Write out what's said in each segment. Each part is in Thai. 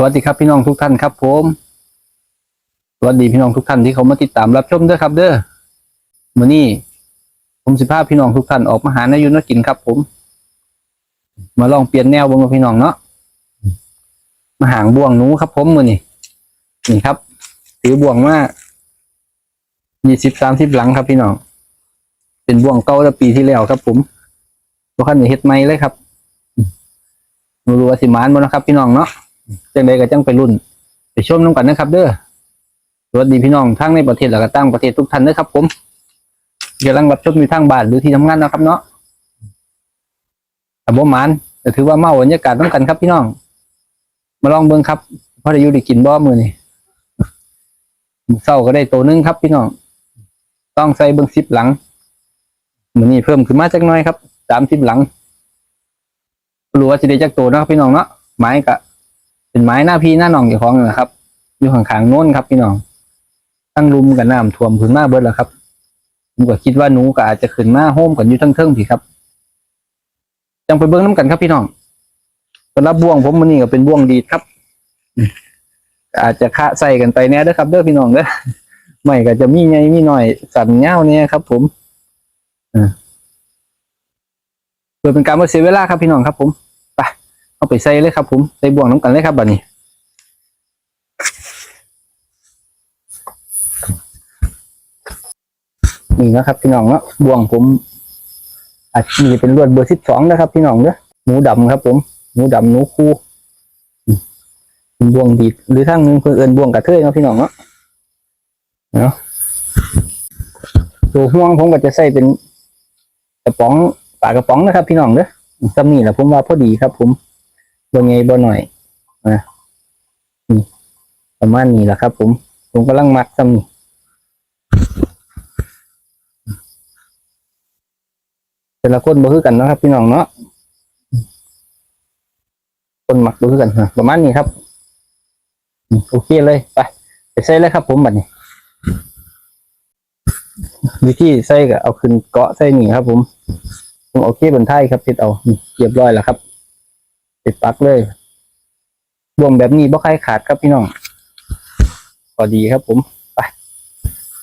สวัสดีครับพี่น้องทุกท่านครับผมสวัสดีพี่น้องทุกท่านที่เขามาติดตามรับชมเด้อครับ เด้อมื้อนี้ผมสิพาพพี่น้องทุกท่านออกมาหาในยุนกินครับ ผม มาลองเปลี่ยนแนวบงกับพี่น้องเนาะมาหางบ่วงหนูครับ ผมมื้อนี้นี่ครับถือบ่วงมายี่สิบสามสิบหลังครับ พี่น้องเป็นบ่วงเก่าแต่ปีที่แล้วครับ ผมตัวขั้นนี้เฮ็ดใหม่เลยครับรู้ว่าสิมานบ่นะครับ พี่น้องเนาะ จังใดก็จังไปรุ่น ไปชมน้ำกันนะครับ เด้อสวัสดีพี่น้องทั้งในประเทศและก็ต่างประเทศทุกท่านนะครับ ผมกำลังรับชมอยู่ทางบ้านหรือที่ทำงานนะครับ เนาะแต่บ่มานแต่ถือว่าเมาบรรยากาศต้องกันครับพี่น้อง มาลองเบิ่งครับพอได้อยู่ได้กินบ่มือนี่เศร้าก็ได้ตัวหนึงครับ พี่น้อง ต้องใส่เบิ่งสิบหลังมือนี้เพิ่มขึ้นมาจักหน่อยครับสามสิบหลังรู้ว่าจะได้จักตัวนะครับพี่น้องเนาะไม้กะ เป็นไม้หน้าพี่หน้าหนองอยู่ของนะครับ อยู่ข้างๆโน้นครับ พี่น้องตั้งรุมกับน้ำท่วมขึ้นมาเบิดแล้วครับผมก็คิดว่าหนูก็อาจจะขึ้นมาโฮมกันอยู่ทั้งเทิงพี่ครับจังไปเบิ้งน้ำกันครับพี่น้องสำหรับบ่วงผมมันนี่ก็เป็นบ่วงดีดครับอาจจะคะใส่กันไปแน่เด้อครับเด้อพี่น้องเด้อไม่ก็จะมีไงมีหน่อยสั่นเง่าเนี่ยครับ ผมเพื่อเป็นการไม่เสียเวลาครับพี่น้องครับผม เอาไปใส่เลยครับ ผมใส่บ่วงน้ำกันเลยครับบัดนี้นี่นะครับพี่น้องเนาะบ่วงผมอาจจะเป็นลวดเบอร์สิบสองนะครับ พี่น้องเด้อหมูดำครับ ผมหมูดำหนูคู่บ่วงดีดหรือทั้งนึงเพื่นเอินบ่วงกระเทยเนาะพี่น้องเนาะเนาะตัวห่วงผมก็จะใส่เป็นกระป๋องปากกระป๋องนะครับ พี่น้องเด้อซ้ำนี่แหละผมว่าพอดีครับ ผม บ่ไงบ่หน่อยนะนี่ประมาณนี้แหละครับ ผม ผมกำลังมัดซ้ำนี่แต่ละคนบ่คือกันนะครับ พี่น้องเนาะคนหมักบ่คือกันนะประมาณนี้ครับโอเคเลยไปไปใส่เลยครับ ผมบัดนี้วิธีใส่ก็เอาขึ้นเกาะใส่นี่ครับ ผมผมเอาเคบนท้ายครับติดเอาเรียบร้อยแล้วครับ ติดปลั๊กเลยบ่วงแบบนี้บ่ใครขาดครับพี่น้องพอดีครับผม ไป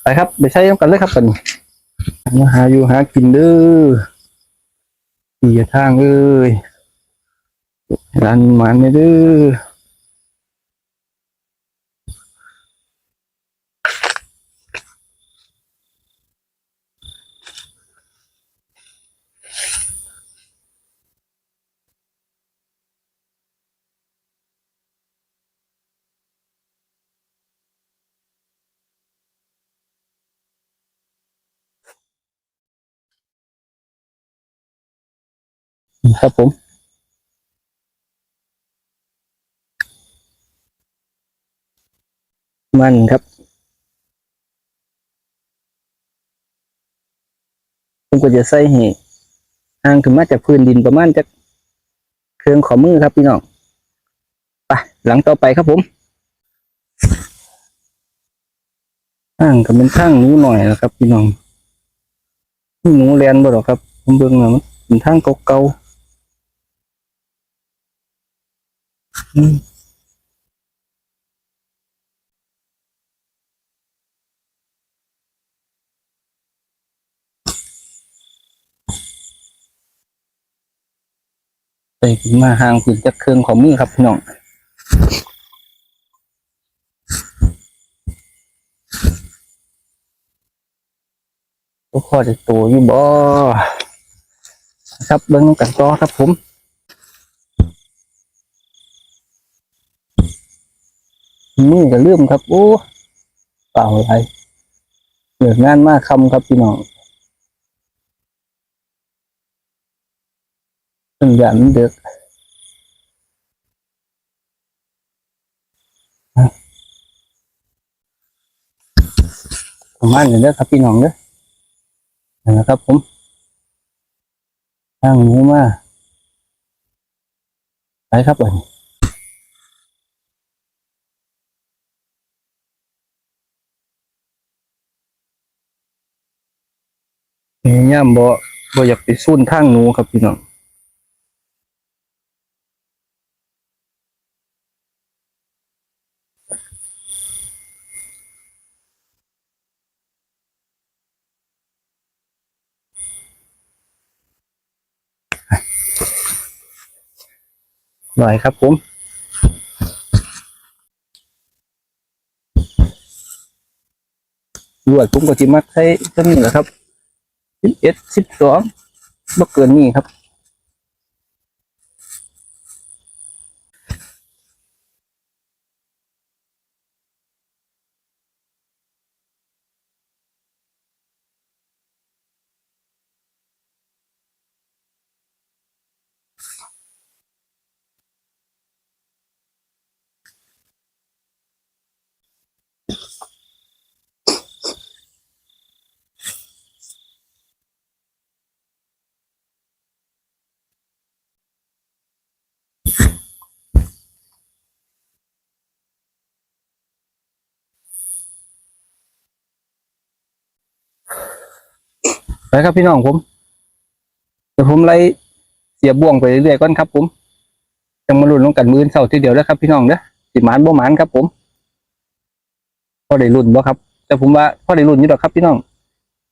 ไปครับไปใช้กันเลยครับตอนมาหาอยู่หากินเด้อขี่ทางเอ้ยร้านมันเด้อ ครับผม มันครับผมก็จะใส่ให้ห่างขึ้นมาจากพื้นดินประมาณจากเครื่องขอมือครับพี่น้องไปหลังต่อไปครับผมห่างก็เป็นข้างนูหน่อยนะครับ พี่น้องหนูแลนบ่หรอกครับผมเบิ่งมันเป็นทางเก่าๆอืม ไปขึ้นมาห่างขึ้นจากเครื่องของมือครับพี่น้องก็พอจะตัวอยู่บ่ครับเบิ้งกันต่อครับผม นี่ก็เลื่อมครับ โอ้เปล่าอะไรเหลืองานมากคำครับพี่น้องเป็นย่างนี้เด็กประมาณนี้เด้อครับพี่น้องเด้อนะครับ ผมตั้งหมูมาไปครับผ นี่ย่ำบ่บ่อยากไปสุ่นทางหนูครับพี่น้องหน่อยครับผมรวดผมก็จิมักให้ตั้งนี้แหละครับ สิบเอ็ดสิบสองบ่เกินนี้ครับ ครับพี่น้องผม เดี๋ยวผมไล่เสียบบ่วงไปเรื่อยๆก่อนครับ ผมจังมาลุ้นลงกันมือเสาร์ทีเดียวแล้วครับพี่น้องเด้อสิหมานบ่หมานครับ ผมพอได้ลุ้นบ่ครับ แต่ผมว่าพอได้ลุ้นอยู่ดอกครับพี่น้อง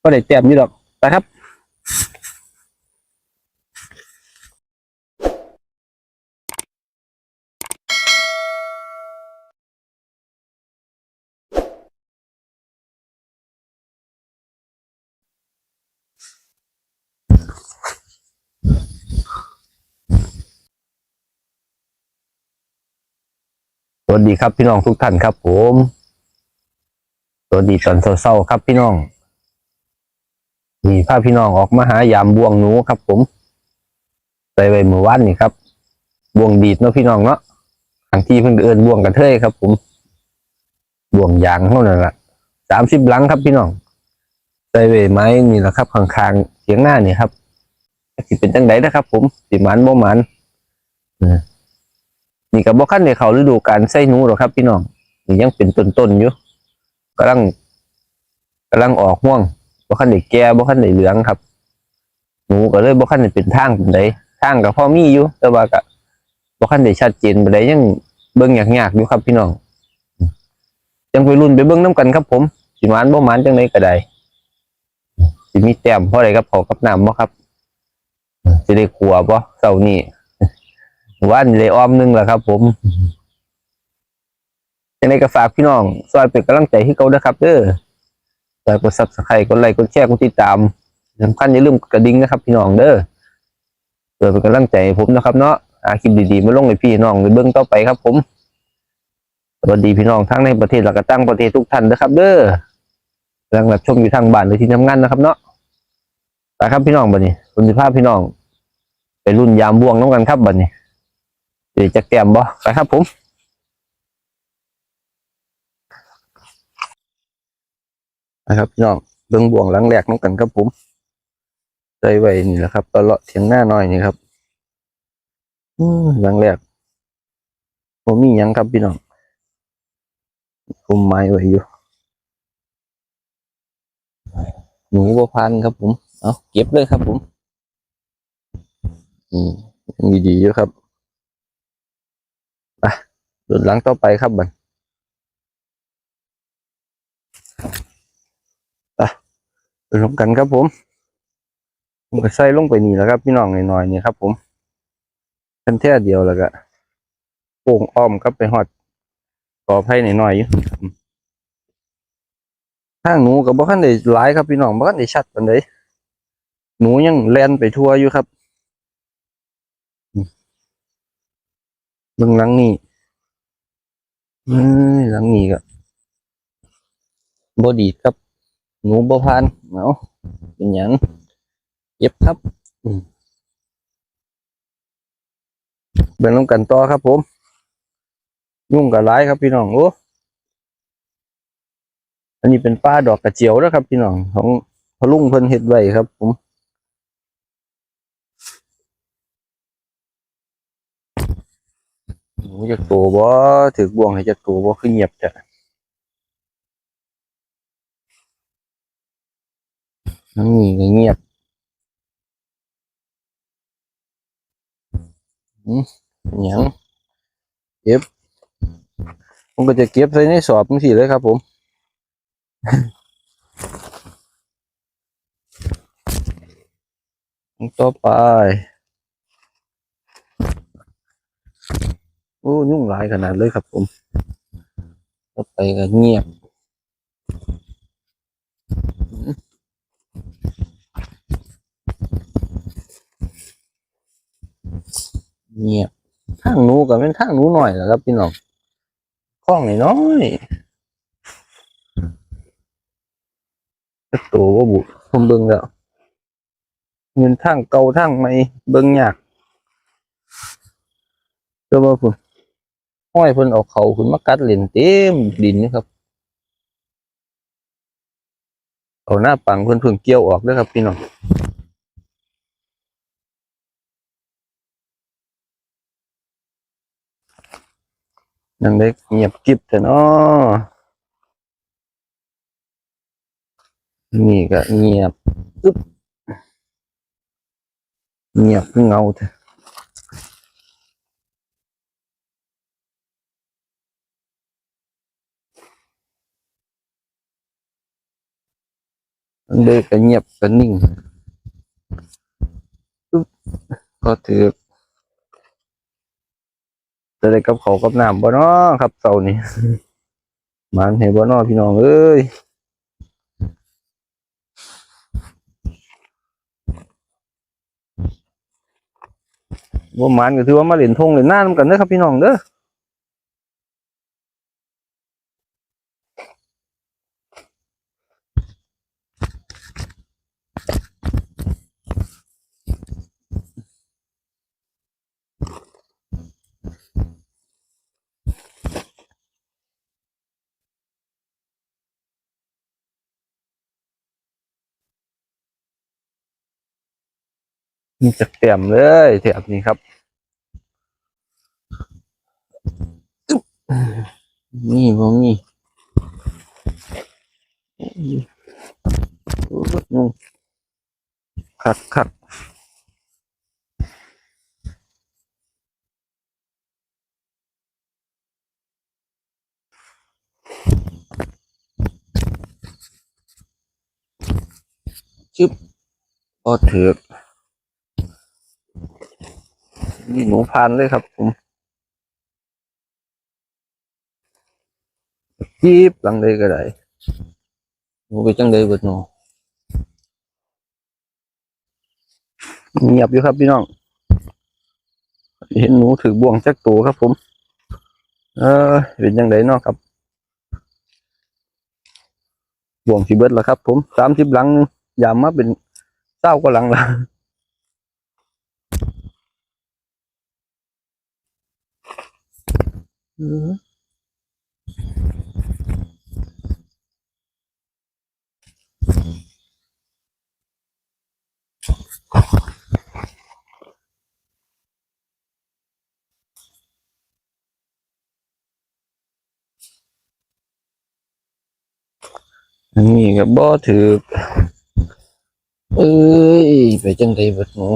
พอได้แต้มอยู่ดอกไปครับ สวัสดีครับพี่น้องทุกท่านครับผมสวัสดีตอนเศร้าๆครับพี่น้องมีพาพพี่น้องออกมาหายามบ่วงหนูครับ ผมใส่ไว้เมื่อวานนี่ครับบ่วงดีดเนาะพี่น้องเนาะทางที่เพิ่นเอินบ่วงกระเทยครับ ผมบ่วงยางเท่านั้นแหละสามสิบลังครับพี่น้องใส่ไว้ไม้นี่แหละครับข้างๆเสียงหน้านี่ครับสิเป็นจังไดนะครับ ผมสิมันบ่มัน นี่ก็บ่คันได้เขาฤดูการใส่หนูหรอกครับ พี่น้องนี่ยังเป็นต้นๆอยู่กำลังกำลังออกห่วงบ่คันได้แก่บ่คันได้เหลืองครับหนูก็เลยบ่คันได้เป็นทางปานใดทางก็พอมีอยู่ แต่ว่าก็บ่คันได้ชัดเจนปานใดยังเบิ่งยากๆอยู่ครับ พี่น้องยังไปรุ่นไปเบิ่งนํกันครับ ผมสิมานบ่มานจังไดก็ได้สิมีแต้มเพราะอะได้กับเขากับน้ำบ่ครับสิได้ขัวบ่เช้านี้ ว่านเลยอ้อมหนึงแหละครับ ผมยังไงก็ฝากพี่น้องซอยเป็นกำลังใจให้เขาด้วยครับเด้อซอยกดซับสไครต์กดไลค์กดแชร์กดติดตามสำคัญอย่าลืมกระดิ่งนะครับ พี่น้องเด้อเพื่อเป็นกำลังใจให้ผมนะครับเนาะอาคลิปดีๆมาลงให้พี่น้องในเบื้องต่อไปครับ ผมสวัสดีพี่น้องทั้งในประเทศและก็ต่างประเทศทุกท่านนะครับ เด้อกำลังรับชมอยู่ทางบ้านหรือที่ทำงานนะครับ เนาะไปครับพี่น้องบัดนี้คุณภาพพี่น้อง ไปรุ่นยามบ่วงน้องกันครับบัดนี้ เดี๋ยวจะแกมบ่ไปครับผมนะครับพี่น้องเบิ้งบ่วงหลังแรกน้องกันครับผมใส่ไว้นี่แหละครับตลอดเทียงหน้าหน่อยนี่ครับหลังแรกผมมียังครับพี่น้องคุมไม้ไว้อยู่หนูบัวพันครับผมเอาเก็บเลยครับผม อืมดีๆอยู่ครับ ดุดหลังต่อไปครับบันไปลงกันครับผมผมก็ใส่ลงไปนี่แล้วครับ พี่น้องหน่อยๆนี่ครับ ผมเป็นแท่เดียวแล้วก็โป่งอ้อมก็ไปหอดต่อไผ่หน่อยๆอยู่ทางหนูกับบ่คันได้หลายครับพี่น้องบ่คันได้ชัดปานใดหนูยังแล่นไปทั่วอยู่ครับมเบื้องหลังนี่ หลังนี้ก็บอดีครับ หนูบ่พานเอาเป็นหยังเย็บครับเบิ่งลงกันต่อครับผม ยุ่งกับร้ายครับพี่น้องโอ้อันนี้เป็นป้าดอกกระเจียวนะครับพี่น้องของพลุงเพิ่นเฮ็ดไว้ครับผมหนู จะโตบ่ถือบ่วงให้จะโตบ่คือเงียบจ้ะนั่งนี่เงียบอืมหยังเก็บผมก็จะเก็บใส่ในสอบจังซี่เลยครับ ผมต่อไป โอ้ยุ่งหลายขนาดเลยครับผมก็ไปก็เงียบเงียบทางหนูก็เป็นทางหนูหน่อยแหละครับพี่น้องคล้องน้อยจะโตว่าบุผมเบิ่งแล้วเงินทางเก่าทางใหม่เบิ่งยากเจ้าบ่พุ่น ห้อยเพิ่นเออกเขาขึ้นมากัดเล่นเต็มดินนี่ครับเอาหน้าปังเพิ่นเพิ่งเกี่ยวออกเด้อครับพี่น้องยังได้เงียบกิบแต่เนาะนี่ก็เงียบอึ๊บเงียบเงาเถอะ เด็กก็เงียบก็นิ่งก็ถือจะได้กับเขากับน้ำบ่เนาะครับเสานี่มันเห็นบ่เนาะพี่น้องเอ้ยบ่มันก็ถือว่ามาเล่นทงเล่นน้ำกันเด้อครับพี่น้องเด้อ มีจักเต็มเลยแถบนี้ครับ นี่บ่มีคักคักจึ๊บพอถือ หนูพันเลยครับผมจีบหลังใดก็ได้หนูไปจังใดเบิดหนอเงียบอยู่ครับพี่น้อง เห็นหนูถือบ่วงจักตัวครับผม เออเป็นจังใดเนาะครับ บ่วงสิเบิดแล้วครับผมสามสิบหลังยามมาเป็นเศร้าก็หลังละ อืมอันนี้ก็บ่ถือเอ้ยไปจังไดเบิดหนู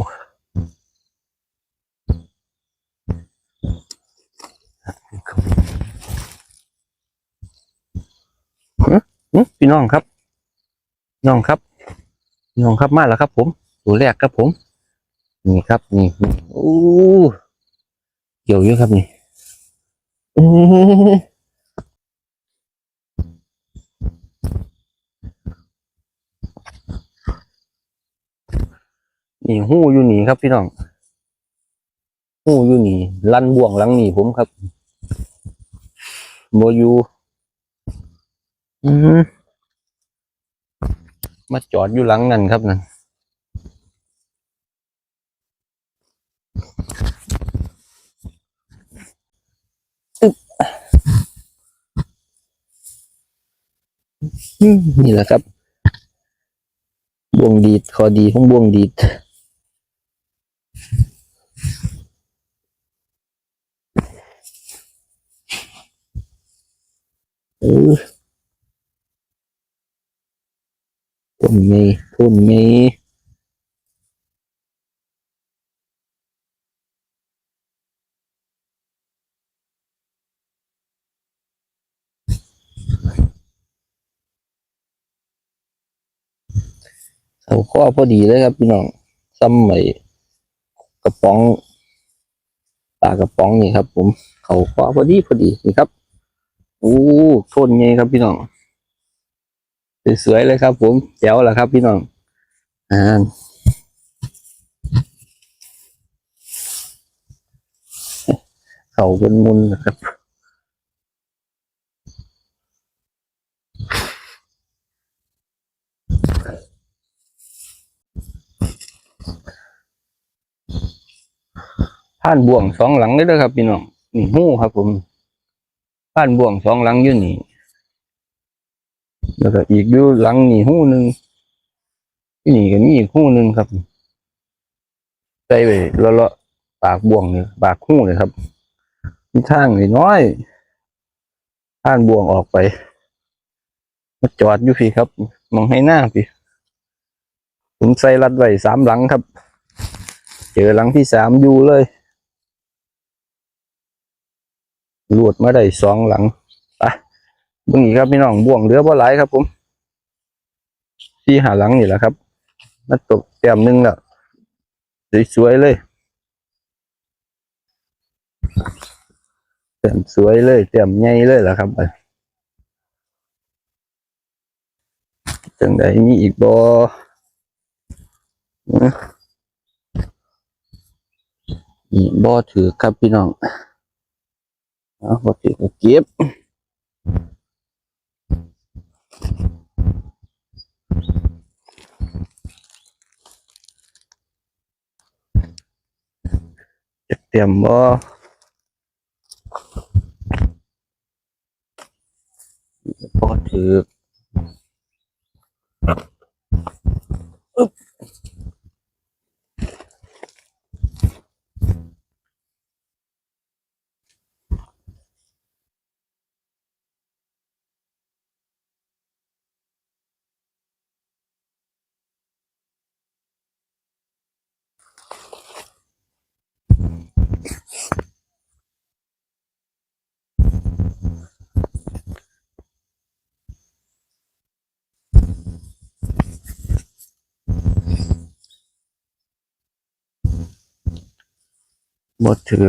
หึ พี่น้องครับพี่น้องครับพี่น้องครับมาแล้วครับ ผมตัวแรกครับผม นี่ครับ นี่โอ้เกี่ยวเยอะครับนี่นี่หู้อยู่นี่ครับพี่น้องหู้อยู่นี่ ลันบ่วงหลังนี่ผมครับโมยู อืมมาจอดอยู่หลังนั่นครับนั่นนี่แหละครับ บ่วงดีดคอดีของบ่วงดีดเออ พ่นเมย์พ่นเมย์เอาข้อพอดีเลยครับพี่น้องซ้ำใหม่กระป๋องปลากระป๋องนี่ครับ ผม เขาคว้าพอดีพอดีนี่ครับ โอ้โทนไงครับพี่น้อง สวยๆเลยครับ ผมแจ๋วแหละครับพี่น้องอ่าเขาเป็นมุนนะครับผ่านบ่วงสองหลังเลยเด้อครับพี่น้องนี่หู้ครับ ผมผ่านบ่วงสองหลังอยู่นี่ แล้วก็อีกอยู่หลังนี่หู้หนึ่งที่นี่ก็มีอีกหู้หนึ่งครับใส่ไปล้วละปากบ่วงเนี่ยปากหู้เลยครับ มีทางนี่น้อยผ่านบ่วงออกไปมาจอดอยู่พี่ครับ มองให้หน้าพี่ผมใส่รัดไว้สามหลังครับ เจอหลังที่สามอยู่เลยลวดมาได้สองหลัง เบิ่งอีกครับพี่น้องบ่วงเหลือบ่หลครับ ผมที่หาหลังนี่แหละครับมาตกแต้มหนึงแล้วสวยๆเลยแต้มสวยเลยแต้มใหญ่เลยล่ะครับจังใดมีอีกบ่อื้อนี่บ่ถือครับพี่น้องเอาพอถือก็เก็บ จะเตรียมบ่พอถืออึ๊บ บ่ถือ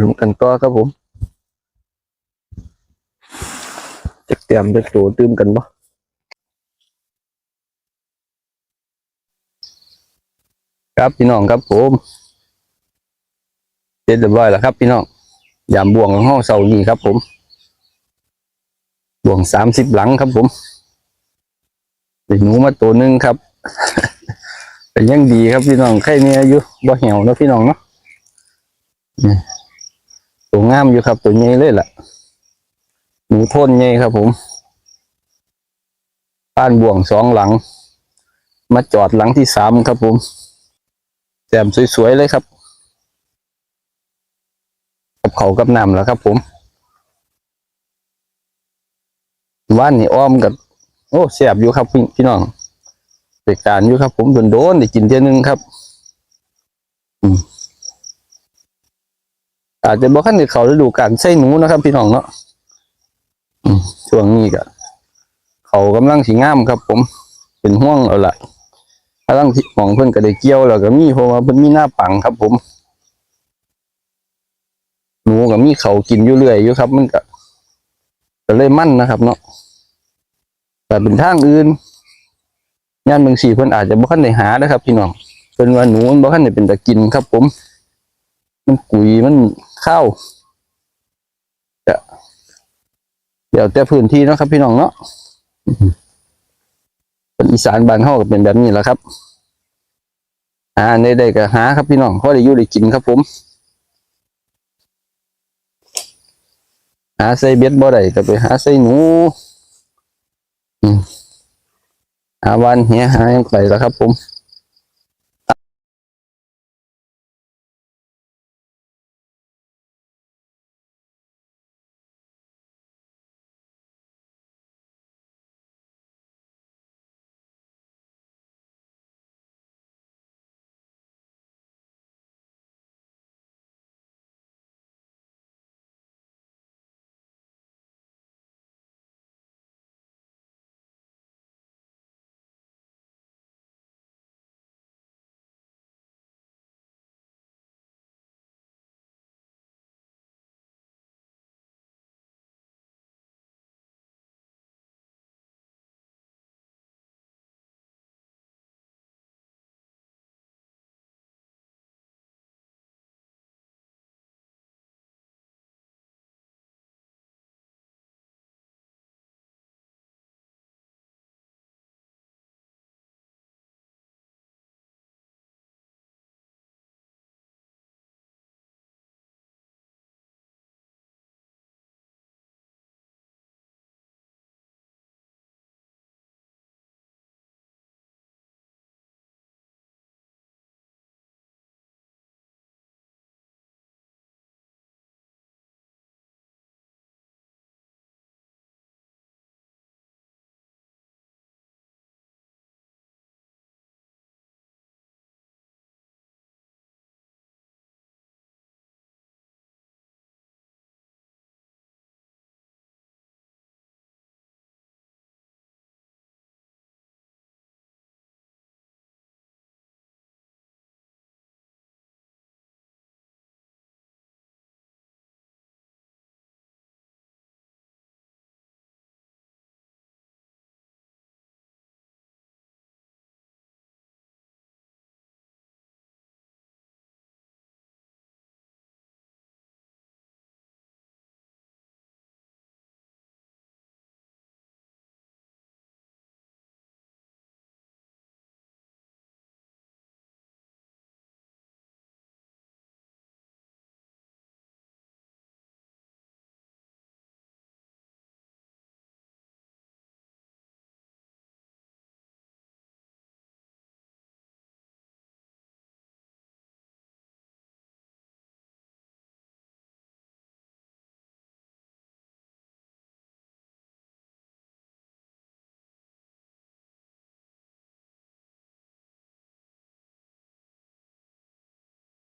ลุมกันต่อครับผม สียมเป็นตัวตื่มกันบ่ครับพี่น้องครับผมเสร็จเรียบร้อยแล้วครับพี่น้องยามบ่วงของห้องเสานี่ครับ ผม บ่วงสามสิบหลังครับ ผมได้หนูมาตัวหนึ่งครับแต่ยังดีครับพี่น้องใครเนี่ยอยู่บ่เหี่ยวนะพี่น้องเนาะนี่ตัวงามอยู่ครับตัวใหญ่เลยล่ะ หนูพ่นใหญ่ครับผมบ้านบ่วงสองหลัง มาจอดหลังที่สามครับผมแจ่มสวยๆเลยครับกับเขากับน้ำแล้วครับผมว่านนี่อ้อมกับโอ้แสบอยู่ครับพี่พี่น้องเปกการอยู่ครับ ผมโดนโดนๆได้กินเทียนึงครับ อืมอาจจะบอกขั้นในเขาฤดูการใส่หนูนะครับ พี่น้องเนาะ ช่วงนี้ก็เขากำลังสีงามครับ ผมเป็นห่วงเอาละกำลังสิมองเพิ่อนก็ได้เกี่ยวแล้วก็มีเพราะว่าเพิ่นมีหน้าปังครับ ผมหนูก็มีเขากินอยู่เรื่อยอยู่ครับ มันก็ก็เลยมั่นนะครับ เนาะแต่เป็นทางอื่นย่านบางสีเพิ่อนอาจจะบ่คันได้หานะครับ พี่น้องเพิ่นว่าหนูมันบ่คันได้เป็นตะกินครับ ผม มันกุยมันข้าวจะ เดี๋ยวแต่พื้นที่เนาะครับพี่น้องเนาะอือหือคนอีสานบ้านเฮาก็เป็นแบบนี้แหละครับหาได้ได้ก็หาครับพี่น้องพอได้อยู่ได้กินครับ ผมหาใส่เบ็ดบ่ได้ก็ไปหาใส่หนูอืมหาวันเหียหายังไปแล้วครับ ผม